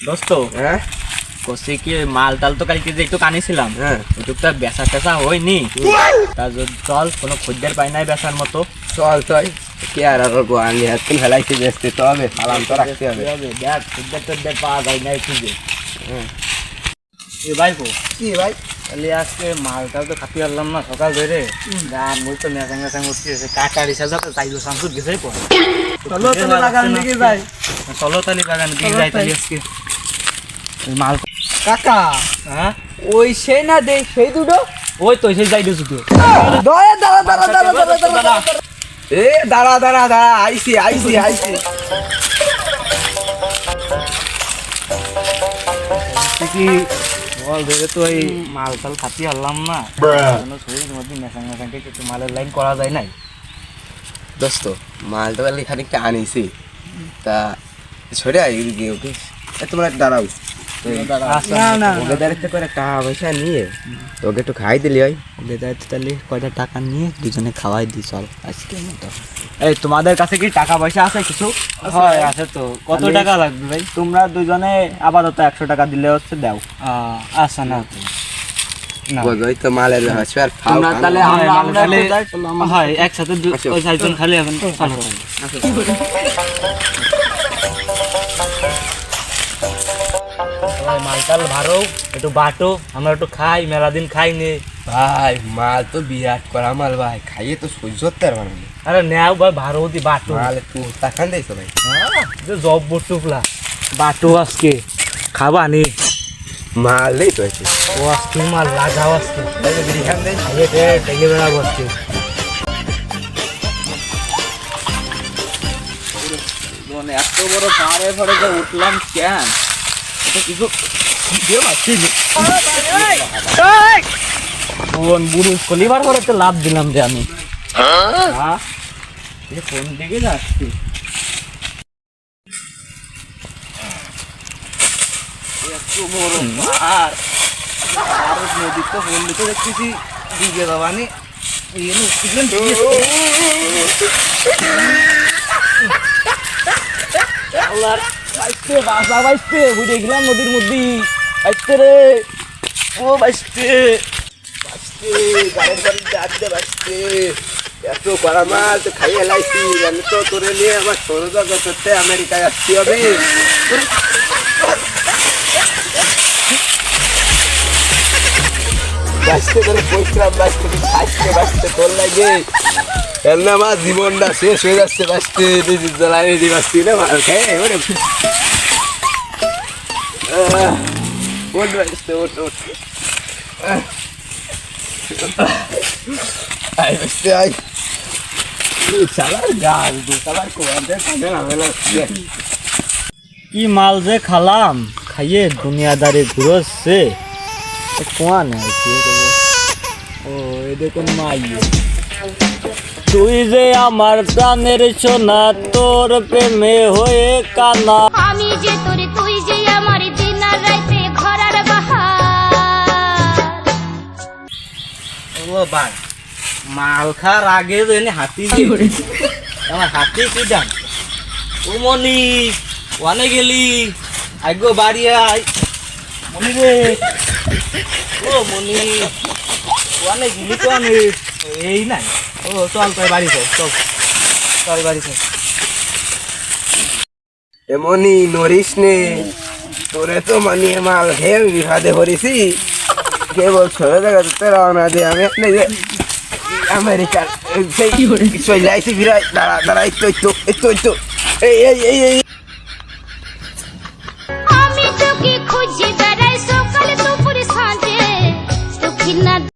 দোস্ত হ্যাঁ? কষে কি মাল টাল তো কালকে যে একটু কানিছিলাম হ্যাঁ। ওটুক তো বেচা টেচা হয়নি। তা চল কোনো খদ্দের পাই নাই বেচার মতো। চল তুই কে আর আর গোয়ালি হাতে ফেলাইতে বেসতে তো হবে সালাম তো রাখতে হবে। দেখ খদ্দের টদ্দের পাওয়া যায় নাই খুঁজে হ্যাঁ। এ ভাই কো কি ভাই? তাহলে আজকে মালটাও তো খাতি পারলাম না সকাল ধরে। গান মুই তো মেসাং মেসাং উঠছি কাটা রিসা যাতে চাইলো শামসুর গেছেই পড়ে চলো তাহলে লাগান দিকে যাই। চলো তাহলে বাগান দিয়ে যাই তাহলে আজকে। মাল কাকা হ্যাঁ? ওই সেই না দে সেই দুটো? ওই তো সেই যাই দাঁড়া দাঁড়া দাঁড়া দাঁড়া দাঁড়া। দাঁড়া এ দাঁড়া দাঁড়া দাঁড়া আইসি আইসি আইসি। কি বল ধরে তো এই মাল টাল খাতি পারলাম না। শরীরের মধ্যে মেসাং মেসাং কিছু মালের লাইন করা যায় নাই? দোস্ত মাল তো কালি খানিকটা আনিছি। তা সরে আই এদিকে ওকে? এ, তোমরা দাঁড়াও। ওকে দাঁড়াতে করে টাকা পয়সা নিয়ে তোকে একটু খাই দিলি হয় ওদের তাহলে কয়টা টাকা নিয়ে দুজনে খাওয়াই দিই চল। আজকের মতো এই তোমাদের কাছে কি টাকা পয়সা আছে কিছু? হয় আছে তো। কত টাকা লাগবে ভাই? তোমরা দুজনে আপাতত একশো টাকা দিলে হচ্ছে দাও। আচ্ছা না। তো মালের ব্যবসা আর চলো মালটাল ভারো একটু বাটো আমরা একটু খাই মেলা দিন খাই নে ভাই মাল তো বিরাট করা মাল ভাই খাইয়ে তো সহ্য করতে পারব না। আরে নেও ভাই ভারো দি বাটো। মাল একটু তাকান দিয়েছ ভাই। যে জব বটুকলা। বাটো আজকে খাবা নি মাল নেই তো আছে। ও আজকে মাল লাগাও আজকে। বিরিখান দেয় খাইয়ে দে ডেকে বেড়াবো আজকে মানে এত বড় পাহাড়ে ফাড়ে উঠলাম কেন? এটা কিছু ভিডিও পাচ্ছি। কোন বুড়ো কলিবার করে তো লাভ দিলাম যে আমি? কোন দিকে যাচ্ছি আর নদী বললি তো দেখতেছি দিকে যাবানি আল্লাহর বাইস্তে বাসা বাইস্তে বুঝে গেলাম নদীর মধ্যে। বাইস্তে রে। ও বাইস্তে বাঁচতে গাড়ির বাড়িতে আসতে বাঁচতে এত করা মাল তো খাইয়ে লাইছি আমি তো তোরে নিয়ে আমার সরোজা করতে আমেরিকায় আসছি হবে বাঁচতে করে বসলাম বাঁচতে খাইতে বাঁচতে তোর লাগে। জীবনটা শেষ হয়ে যাচ্ছে বাঁচতে নিজের জ্বালায় বাঁচতে না বাঁচতে বাঁচতে না মেলা কি মাল যে খালাম, খাইয়ে দুনিয়াদারি ঘুরোচ্ছে। নেই ও এ দেখুন মাইয়ে তুই যে আমার প্রাণের সোনা তোর প্রেমে হয়ে কানা আমি যে তোর তুই যে আমার দিন আর রাইতে ঘরার বাহার। ও ভাই মাল খার আগে এনে হাতি আমার হাতি কি জান ও মনি ওয়ানে গেলি। আগো বাড়ি আই মনি রে। তোরে তো মাল বিভাদে করেছি কেবল ছোটো জায়গা আমি আমেরিকার সেই এই এই এই। আমি তোকে খুঁজে